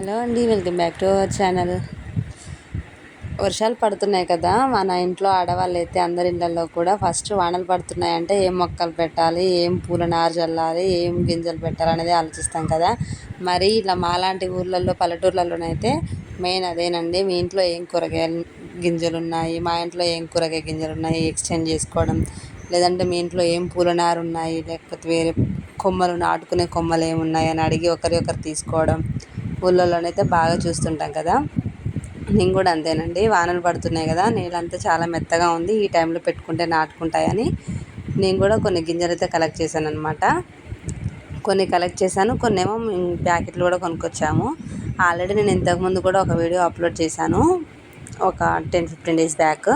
Hello అండి welcome back to our channel. వర్షాలు పడుతున్నాయి కదా మన ఇంట్లో ఆడవాళ్ళు అయితే అందరి ఇళ్ళల్లో కూడా ఫస్ట్ వానలు పడుతున్నాయంటే ఏం మొక్కలు పెట్టాలి ఏం పూల నారు చల్లాలి ఏం గింజలు పెట్టాలి అనేది ఆలోచిస్తాం కదా. మరి ఇలా మాలాంటి ఊర్లలో పల్లెటూర్లలోనైతే మెయిన్ అదేనండి మీ ఇంట్లో ఏం కూరగాయలు గింజలు ఉన్నాయి మా ఇంట్లో ఏం కూరగాయ గింజలు ఉన్నాయి ఎక్స్చేంజ్ చేసుకోవడం. లేదంటే మీ ఇంట్లో ఏం పూల నారు ఉన్నాయి లేకపోతే వేరే కొమ్మలు నాటుకునే కొమ్మలు ఏమున్నాయి అని అడిగి ఒకరి ఒకరు తీసుకోవడం. ఊళ్ళలోనైతే బాగా చూస్తుంటాం కదా. నేను కూడా అంతేనండి. వానలు పడుతున్నాయి కదా. నీళ్ళంతా చాలా మెత్తగా ఉంది. ఈ టైంలో పెట్టుకుంటే నాటుకుంటాయని నేను కూడా కొన్ని గింజలు అయితే కలెక్ట్ చేశాను అనమాట కొన్ని కలెక్ట్ చేశాను. కొన్ని ఏమో ప్యాకెట్లు కూడా కొనుక్కొచ్చాము. ఆల్రెడీ నేను ఇంతకుముందు కూడా ఒక వీడియో అప్లోడ్ చేశాను. ఒక టెన్ ఫిఫ్టీన్ డేస్ బ్యాక్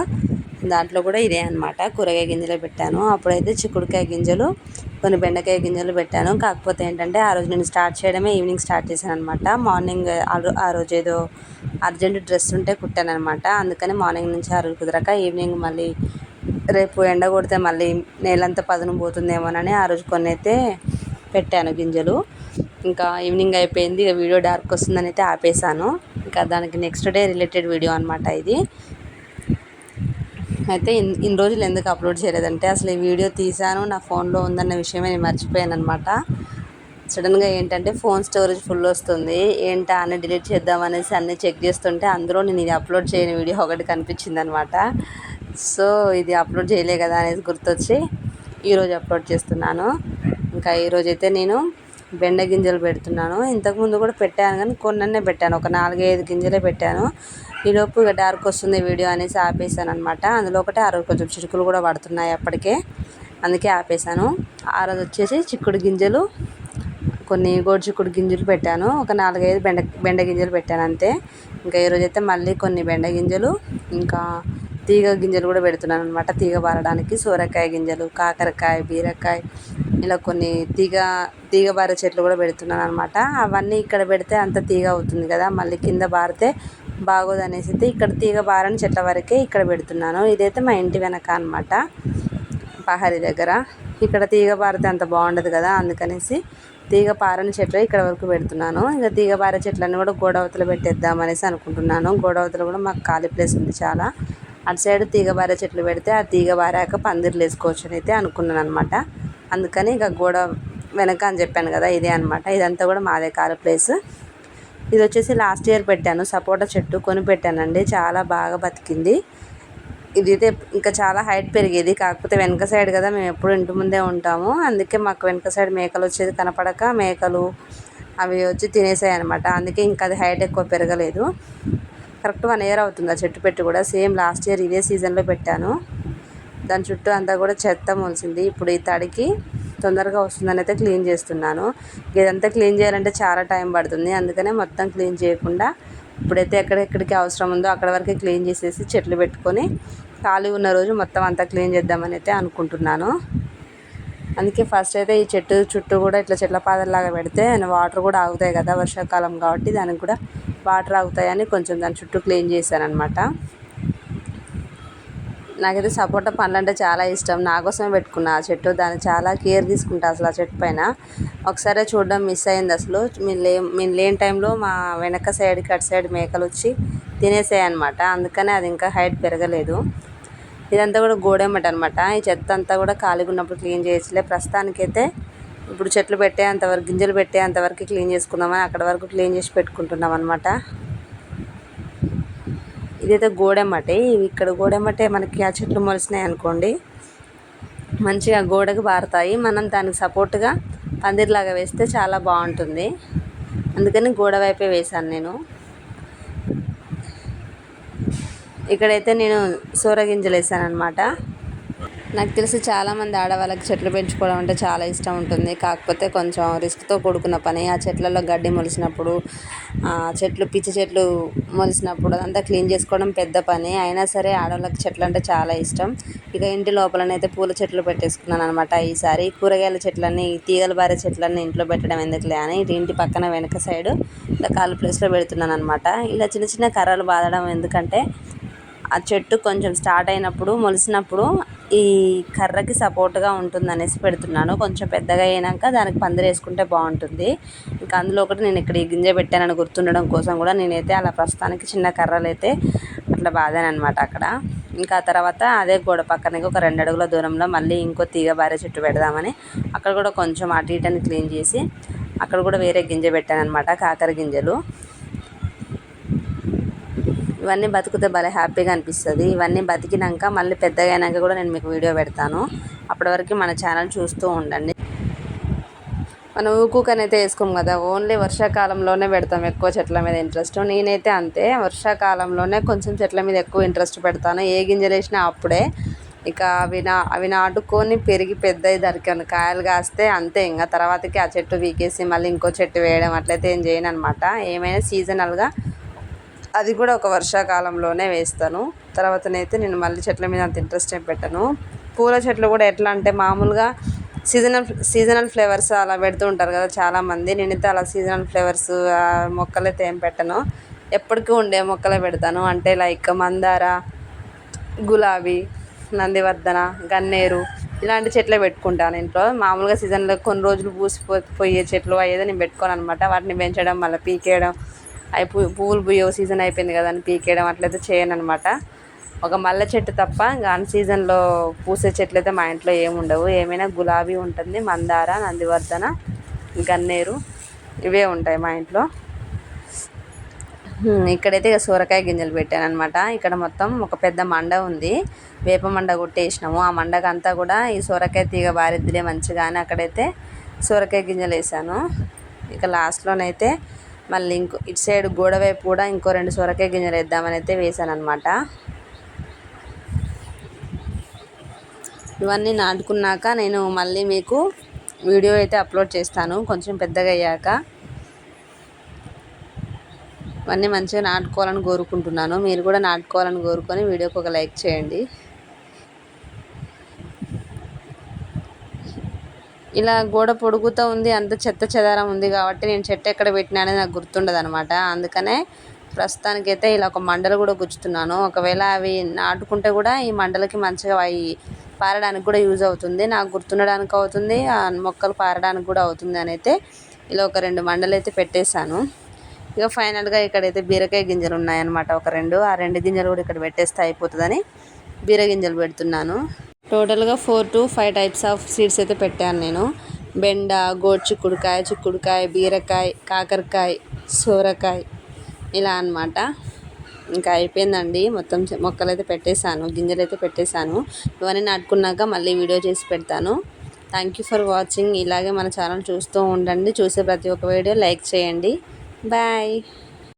దాంట్లో కూడా ఇదే అనమాట కూరగాయ గింజలు పెట్టాను. అప్పుడైతే చిక్కుడుకాయ గింజలు కొన్ని బెండకాయ గింజలు పెట్టాను. కాకపోతే ఏంటంటే ఆ రోజు నేను స్టార్ట్ చేయడమే ఈవినింగ్ స్టార్ట్ చేశాను అనమాట మార్నింగ్ ఆ రోజు ఏదో అర్జెంట్ డ్రెస్ ఉంటే కుట్టాను అనమాట అందుకని మార్నింగ్ నుంచి ఆ రోజు కుదరక ఈవినింగ్ మళ్ళీ రేపు ఎండ కొడితే మళ్ళీ నేలంతా పదును పోతుందేమోనని ఆ రోజు కొన్ని అయితే పెట్టాను గింజలు. ఇంకా ఈవినింగ్ అయిపోయింది. ఇక వీడియో డార్క్ వస్తుందని అయితే ఆపేసాను ఇంకా దానికి నెక్స్ట్ డే రిలేటెడ్ వీడియో అనమాట ఇది. అయితే ఇన్ ఇన్ని రోజులు ఎందుకు అప్లోడ్ చేయలేదంటే అసలు ఈ వీడియో తీశాను నా ఫోన్లో ఉందన్న విషయమే నేను మర్చిపోయాను అనమాట సడన్గా ఏంటంటే ఫోన్ స్టోరేజ్ ఫుల్ వస్తుంది ఏంటా అని డిలీట్ చేద్దాం అనేసి అన్నీ చెక్ చేస్తుంటే అందులో నేను ఇది అప్లోడ్ చేయని వీడియో ఒకటి కనిపించింది అనమాట సో ఇది అప్లోడ్ చేయలే కదా అనేది గుర్తొచ్చి ఈరోజు అప్లోడ్ చేస్తున్నాను. ఇంకా ఈరోజు అయితే నేను బెండ గింజలు పెడుతున్నాను. ఇంతకుముందు కూడా పెట్టాను కానీ కొన్ననే పెట్టాను. ఒక నాలుగైదు గింజలే పెట్టాను. ఈలోపు ఇక డార్క్ వస్తుంది వీడియో అనేసి ఆపేసాను అనమాట అందులో ఒకటి ఆ రోజు కొంచెం చిరుకులు కూడా పడుతున్నాయి అప్పటికే. అందుకే ఆపేసాను ఆ రోజు వచ్చేసి చిక్కుడు గింజలు కొన్ని గోడు చిక్కుడు గింజలు పెట్టాను. ఒక నాలుగైదు బెండ బెండ గింజలు పెట్టాను అంతే. ఇంకా ఈరోజు అయితే మళ్ళీ కొన్ని బెండ గింజలు ఇంకా తీగ గింజలు కూడా పెడుతున్నాను అనమాట తీగ పారడానికి సోరకాయ గింజలు కాకరకాయ బీరకాయ ఇలా కొన్ని తీగ తీగ బారే చెట్లు కూడా పెడుతున్నాను అనమాట అవన్నీ ఇక్కడ పెడితే అంత తీగ అవుతుంది కదా మళ్ళీ కింద బారితే బాగోదు అనేసి అయితే ఇక్కడ తీగ బారని చెట్ల వరకే ఇక్కడ పెడుతున్నాను. ఇదైతే మా ఇంటి వెనక అనమాట పహారీ దగ్గర. ఇక్కడ తీగ పారితే అంత బాగుండదు కదా అందుకనేసి తీగ పారని చెట్లు ఇక్కడ వరకు పెడుతున్నాను. ఇంకా తీగ పారే చెట్లన్నీ కూడా గోడవతలు పెట్టేద్దాం అనేసి అనుకుంటున్నాను. గోడవతలు కూడా మాకు ఖాళీ ప్లేస్ ఉంది చాలా. అటు సైడ్ తీగబారే చెట్లు పెడితే ఆ తీగబారాక పందిర్లు వేసుకోవచ్చు అని అయితే అనుకున్నాను అనమాట అందుకని ఇక గోడ వెనక అని చెప్పాను కదా ఇదే అనమాట ఇదంతా కూడా మాదే కారు ప్లేస్. ఇది వచ్చేసి లాస్ట్ ఇయర్ పెట్టాను సపోటా చెట్టు కొని పెట్టానండి. చాలా బాగా బతికింది. ఇది అయితే ఇంకా చాలా హైట్ పెరిగేది కాకపోతే వెనక సైడ్ కదా మేము ఎప్పుడు ఇంటి ముందే ఉంటాము. అందుకే మాకు వెనక సైడ్ మేకలు వచ్చేది కనపడక మేకలు అవి వచ్చి తినేసాయి అనమాట అందుకే ఇంకా అది హైట్ ఎక్కువ పెరగలేదు. కరెక్ట్ వన్ ఇయర్ అవుతుంది ఆ చెట్టు పెట్టి కూడా. సేమ్ లాస్ట్ ఇయర్ ఇదే సీజన్లో పెట్టాను. దాని చుట్టూ అంతా కూడా చెత్త మొలిసింది. ఇప్పుడు ఈ తడికి తొందరగా వస్తుందని అయితే క్లీన్ చేస్తున్నాను. ఇదంతా క్లీన్ చేయాలంటే చాలా టైం పడుతుంది. అందుకనే మొత్తం క్లీన్ చేయకుండా ఇప్పుడైతే ఎక్కడెక్కడికి అవసరం ఉందో అక్కడ వరకే క్లీన్ చేసేసి చెట్లు పెట్టుకొని ఖాళీ ఉన్న రోజు మొత్తం అంతా క్లీన్ చేద్దామని అయితే అనుకుంటున్నాను. అందుకే ఫస్ట్ అయితే ఈ చెట్టు చుట్టూ కూడా ఇట్లా చెట్ల పాదల్లాగా పెడితే వాటర్ కూడా ఆగుతాయి కదా వర్షాకాలం కాబట్టి దానికి కూడా వాటర్ ఆగుతాయని కొంచెం దాని చుట్టూ క్లీన్ చేశాను అనమాట నాకైతే సపోటా పండ్లు అంటే చాలా ఇష్టం. నా కోసమే పెట్టుకున్నా ఆ చెట్టు. దాన్ని చాలా కేర్ తీసుకుంటా అసలు ఆ చెట్టు పైన. ఒకసారి చూడడం మిస్ అయింది అసలు. మేము లే మేము లేని టైంలో మా వెనక సైడ్కి అటు సైడ్ మేకలు వచ్చి తినేసాయి అనమాట అందుకనే అది ఇంకా హైట్ పెరగలేదు. ఇదంతా కూడా గోడెమ్మట అనమాట ఈ చెత్త అంతా కూడా ఖాళీగా ఉన్నప్పుడు క్లీన్ చేయొచ్చులే ప్రస్తుతానికైతే ఇప్పుడు చెట్లు పెట్టేంతవరకు గింజలు పెట్టేంతవరకు క్లీన్ చేసుకుందామని అక్కడ వరకు క్లీన్ చేసి పెట్టుకుంటున్నాం అనమాట ఇదైతే గోడెమ్మటే. ఇక్కడ గోడెమ్మటే మనకి ఆ చెట్లు మొలిసినాయి అనుకోండి. మంచిగా గోడకు బారుతాయి. మనం దానికి సపోర్ట్గా పందిరిలాగా వేస్తే చాలా బాగుంటుంది. అందుకని గోడ వైపే వేశాను నేను. ఇక్కడైతే నేను సూరగింజలు వేసాను అనమాట నాకు తెలిసి చాలామంది ఆడవాళ్ళకి చెట్లు పెంచుకోవడం అంటే చాలా ఇష్టం ఉంటుంది. కాకపోతే కొంచెం రిస్క్తో కూడుకున్న పని ఆ చెట్లలో గడ్డి మొలిసినప్పుడు చెట్లు పిచ్చి చెట్లు మొలిసినప్పుడు అదంతా క్లీన్ చేసుకోవడం పెద్ద పని. అయినా సరే ఆడవాళ్ళకి చెట్లు అంటే చాలా ఇష్టం. ఇక ఇంటి లోపలనైతే పూల చెట్లు పెట్టేసుకున్నాను అనమాట ఈసారి. కూరగాయల చెట్లన్నీ తీగలు బారే చెట్లన్నీ ఇంట్లో పెట్టడం ఎందుకులే అని ఇంటి పక్కన వెనక సైడ్ ఇలా కాలు ప్లేస్లో పెడుతున్నాను అనమాట ఇలా చిన్న చిన్న కర్రలు బాదడం ఎందుకంటే ఆ చెట్టు కొంచెం స్టార్ట్ అయినప్పుడు మొలిసినప్పుడు ఈ కర్రకి సపోర్ట్గా ఉంటుంది అనేసి పెడుతున్నాను. కొంచెం పెద్దగా అయినాక దానికి పందిరి వేసుకుంటే బాగుంటుంది. ఇంకా అందులో ఒకటి నేను ఇక్కడ ఈ గింజ పెట్టానని గుర్తుండడం కోసం కూడా నేనైతే అలా ప్రస్తుతానికి చిన్న కర్రలు అయితే అట్లా బాధాను అక్కడ. ఇంకా తర్వాత అదే గోడ పక్కనకి ఒక రెండు అడుగుల దూరంలో మళ్ళీ ఇంకో తీగ బారే చెట్టు పెడదామని అక్కడ కూడా కొంచెం అటు ఇటని క్లీన్ చేసి అక్కడ కూడా వేరే గింజ పెట్టాను అనమాట కాకర గింజలు. ఇవన్నీ బతికితే భలే హ్యాపీగా అనిపిస్తుంది. ఇవన్నీ బతికినాక మళ్ళీ పెద్దగా అయినాక కూడా నేను మీకు వీడియో పెడతాను. అప్పటి వరకు మన ఛానల్ చూస్తూ ఉండండి. మనం ఊకూకనైతే వేసుకోం కదా ఓన్లీ వర్షాకాలంలోనే పెడతాం ఎక్కువ చెట్ల మీద ఇంట్రెస్ట్. నేనైతే అంతే వర్షాకాలంలోనే కొంచెం చెట్ల మీద ఎక్కువ ఇంట్రెస్ట్ పెడతాను. ఏ గింజలు వేసినా అప్పుడే. ఇక అవి నా అవి నాటుకొని పెరిగి పెద్దయి దానికి కాయలు కాస్తే అంతే ఇంకా తర్వాతకి ఆ చెట్టు వీకేసి మళ్ళీ ఇంకో చెట్టు వేయడం అట్లయితే ఏం చేయను అనమాట ఏమైనా సీజనల్గా అది కూడా ఒక వర్షాకాలంలోనే వేస్తాను. తర్వాతనైతే నేను మళ్ళీ చెట్ల మీద అంత ఇంట్రెస్ట్ ఏం పెట్టను. పూల చెట్లు కూడా ఎట్లా అంటే మామూలుగా సీజనల్ సీజనల్ ఫ్లేవర్స్ అలా పెడుతూ ఉంటారు కదా చాలామంది. నేనైతే అలా సీజనల్ ఫ్లేవర్స్ మొక్కలైతే ఏం పెట్టను. ఎప్పటికీ ఉండే మొక్కలే పెడతాను. అంటే లైక్ మందార గులాబీ నందివర్ధన గన్నేరు ఇలాంటి చెట్లే పెట్టుకుంటాను ఇంట్లో. మామూలుగా సీజన్లో కొన్ని రోజులు పూసిపో పోయే చెట్లు అయ్యేది నేను పెట్టుకోను అనమాట వాటిని పెంచడం మళ్ళీ పీకేయడం అవి పూ పువ్వులు పుయ్యో సీజన్ అయిపోయింది కదా అని పీకేయడం అట్లయితే చేయను అనమాట ఒక మల్లె చెట్టు తప్ప ఇంకా అన్ సీజన్లో పూసే చెట్లు అయితే మా ఇంట్లో ఏమి ఉండవు. ఏమైనా గులాబీ ఉంటుంది మందార నందివర్ధన గన్నేరు ఇవే ఉంటాయి మా ఇంట్లో. ఇక్కడైతే ఇక సొరకాయ గింజలు పెట్టాను అనమాట ఇక్కడ మొత్తం ఒక పెద్ద మండ ఉంది. వేప మండ కొట్టేసినాము. ఆ మండకంతా కూడా ఈ సొరకాయ తీగ బారిద్దిలే మంచిగా అని అక్కడైతే సొరకాయ గింజలు వేసాను. ఇక లాస్ట్లోనైతే మళ్ళీ ఇంకో ఇటు సైడ్ గోడ వైపు కూడా ఇంకో రెండు సొరకాయ గింజలు వేద్దామని అయితే వేసాను అనమాట ఇవన్నీ నాటుకున్నాక నేను మళ్ళీ మీకు వీడియో అయితే అప్లోడ్ చేస్తాను. కొంచెం పెద్దగా అయ్యాక. ఇవన్నీ మంచిగా నాటుకోవాలని కోరుకుంటున్నాను. మీరు కూడా నాటుకోవాలని కోరుకొని వీడియోకి ఒక లైక్ చేయండి. ఇలా గోడ పొడుగుతూ ఉంది అంత చెత్త చెదారం ఉంది కాబట్టి నేను చెట్టు ఎక్కడ పెట్టినా అనేది నాకు గుర్తుండదు అనమాట అందుకనే ప్రస్తుతానికైతే ఇలా ఒక మండలు కూడా గుచ్చుతున్నాను. ఒకవేళ అవి నాటుకుంటే కూడా ఈ మండలకి మంచిగా అవి పారడానికి కూడా యూజ్ అవుతుంది. నాకు గుర్తుండడానికి అవుతుంది ఆ మొక్కలు పారడానికి కూడా అవుతుంది అని అయితే ఇలా ఒక రెండు మండలు అయితే పెట్టేశాను. ఇక ఫైనల్గా ఇక్కడైతే బీరకాయ గింజలు ఉన్నాయన్నమాట. ఒక రెండు ఆ రెండు గింజలు కూడా ఇక్కడ పెట్టేస్తే అయిపోతుందని బీర గింజలు పెడుతున్నాను. టోటల్గా four to five types of seeds అయితే పెట్టాను నేను. బెండ గోడు చిక్కుడుకాయ చిక్కుడుకాయ బీరకాయ కాకరకాయ సోరకాయ ఇలా అనమాట ఇంకా అయిపోయిందండి. మొత్తం మొక్కలు అయితే పెట్టేశాను గింజలు అయితే పెట్టేశాను. ఇవన్నీ నాటుకున్నాక మళ్ళీ వీడియో చేసి పెడతాను. థ్యాంక్ యూ ఫర్ వాచింగ్ ఇలాగే మన ఛానల్ చూస్తూ ఉండండి. చూసే ప్రతి ఒక్క వీడియో లైక్ చేయండి. బాయ్